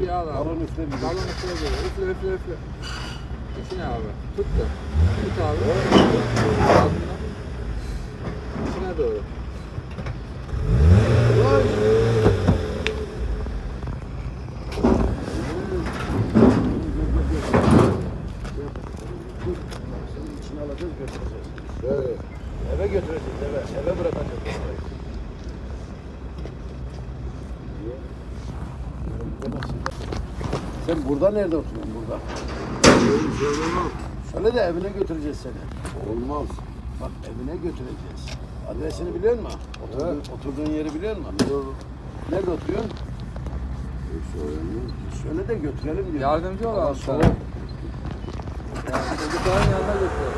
Şey al abi. Balon üflemiyor. Balon üfle böyle. Üfle üfle üfle. İçine abi. Tut da. Tut abi. İçine doğru. Şöyle. Eve götüreceğiz eve. Eve bırakacağız. Sen burada nerede oturuyorsun burada? Söyle de evine götüreceğiz seni. Olmaz. Bak evine götüreceğiz. Adresini biliyor musun? Oturduğun, oturduğun yeri biliyor musun? Nerede oturuyorsun? Söyle de götürelim diyor. Yardımcı ol abi sana. Sonra Yani çocukların yanına götür.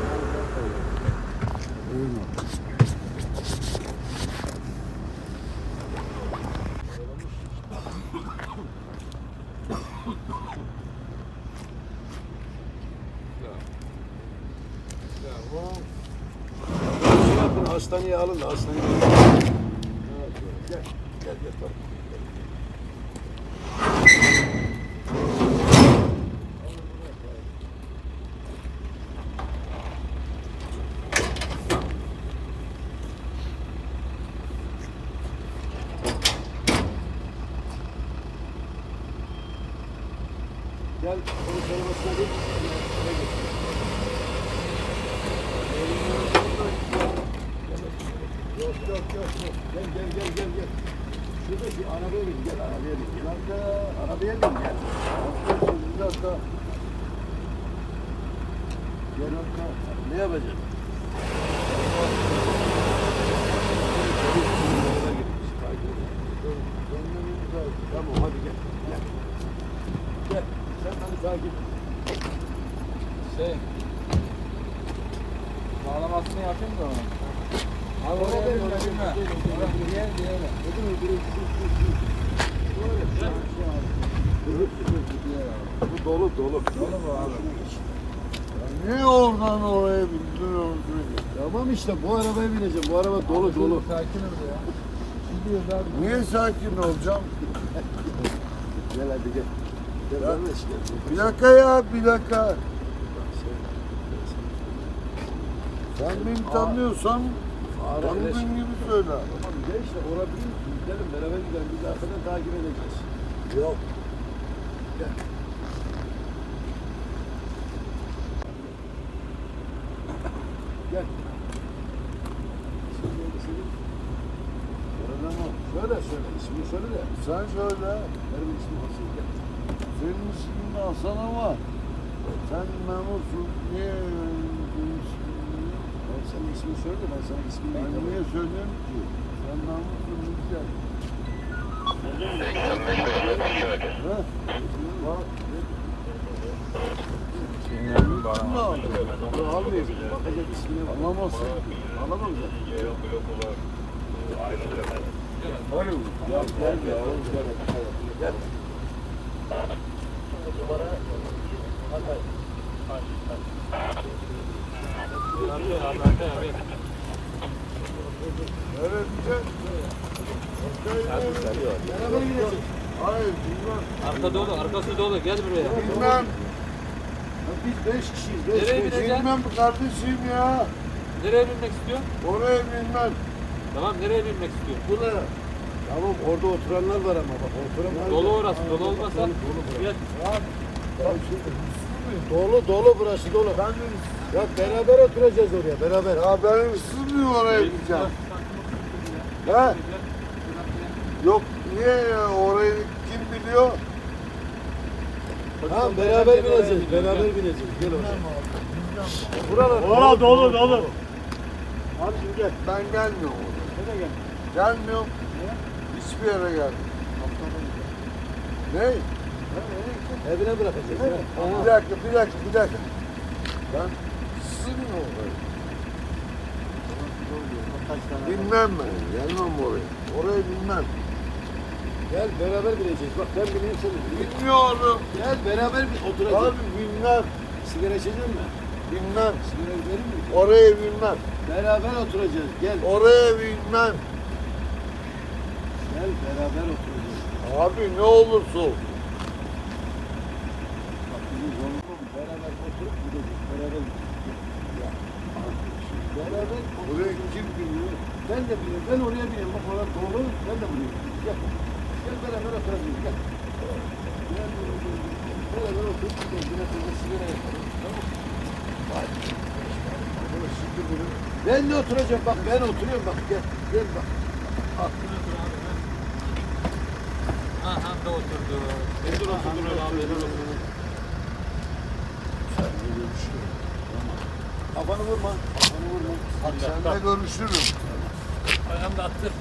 şey hastaneye alın da hastaneye alın. Gel, gel, gel. Tamam. Gel, polis arabasına git. Eve git. Yok yok yok yok. Gel gel gel gel gel. Şuradaki arabaya bin gel arabaya bin. Gel arka arabaya bin gel. Bir dakika. Gel arka. Ne yapacaksın? Tamam hadi gel. Gel. Gel. Sen hadi takip. Şey. Bağlamasını yapayım da onu. Bu dolu dolu. Dolu bu abi. Niye oradan oraya bindiriyorsun? Tamam işte bu arabaya bineceğim. Bu araba dolu dolu. Sakin ol ya. Niye sakin olacağım? Gel hadi gel. Gel Ya. Bir dakika ya, bir dakika. Sen beni tanıyorsan tanıdığın gibi söyle. Tamam gel işte olabilir. Gidelim beraber gidelim. Biz arkadan takip edeceğiz. Yok. Gel. O. Söyle söyle. İsmini söyle de. Sen söyle. Benim ismim Hasan. Gel. Senin ismin Hasan ama sen memursun. Niye benim ismini? Ben senin ismini söyle de ben sana ismini Ben niye söyleyeyim ki? Sen namussun ne güzel. Alamazsın. Alamam zaten. Hayır. Gel gel gel. Gel. Gel. Nereye gideceksin? Beraber gideceğiz. Hayır. Arka dolu, arkası dolu. Gel buraya. Bilmem. Biz beş kişiyiz. Beş Nereye beş. bineceğiz? Bilmem kardeşim ya. Nereye binmek istiyorsun? Oraya bilmem. Tamam, nereye binmek istiyorsun? Bu ne? Tamam orada oturanlar var ama bak oturanlar. Dolu orası, dolu olmasa gel. Dolu dolu burası dolu. Ben ya beraber oturacağız oraya beraber. Ya ben hırsız mıyım oraya gideceğim? He? Yok niye ya? Orayı kim biliyor? Tamam beraber bineceğiz. Beraber bineceğiz. Gel oraya. Buralar Orada dolu, dolu. Hadi gel. Ben gelmiyorum oraya. Nereye gel? Gelmiyorum. Hiçbir yere gelmiyorum. Ne? Evine bırakacağız. Bir dakika, bir dakika, bir dakika. Ben hırsızım oraya. Bilmem ben. Gelmem oraya. Oraya bilmem. Gel beraber bineceğiz. Bak ben bineyim sen de bin. Bilmiyorum. Gel beraber bir oturacağız. Abi bilmem. Sigara içecek mi? Bilmem. Sigara verir mi? Oraya bilmem. Beraber oturacağız. Gel. Oraya bilmem. Gel beraber oturacağız. Abi ne olursa olsun. Biz onu beraber oturup gideceğiz. Beraber gideceğiz. Ya. Beraber Buraya kim biniyor? Ben de biliyorum. Ben oraya biliyorum. Bak orada doğru. Ben de biliyorum. Gel. Gel beraber oturalım. Gel. Gel. Beraber oturup gidelim. Yine burada sigara yakalım. Tamam. Hadi. Şimdi bunu. Ben de oturacağım. Bak ben oturuyorum. Bak gel. Gel bak. Aha da oturdu. Otur otur. Seninle görüşürüm. Kafanı vurma. Kafanı vurma. Bak seninle görüşürüm. Ayağını da attır.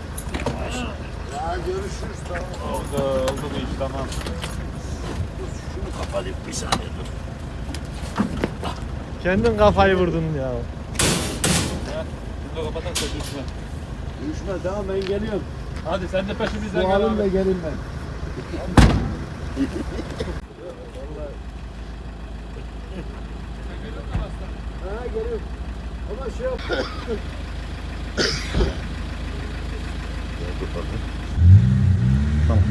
Ya görüşürüz tamam. Oldu oldu bu iş tamam. Şunu kapatayım bir saniye dur. Kendin kafayı vurdun ya. Ya. Bunu da kapatak da düşme. Düşme tamam ben geliyorum. Hadi sen de peşimizden Bu gel halimle abi. gelin ben. görüyorum. Ama şey yap. tamam.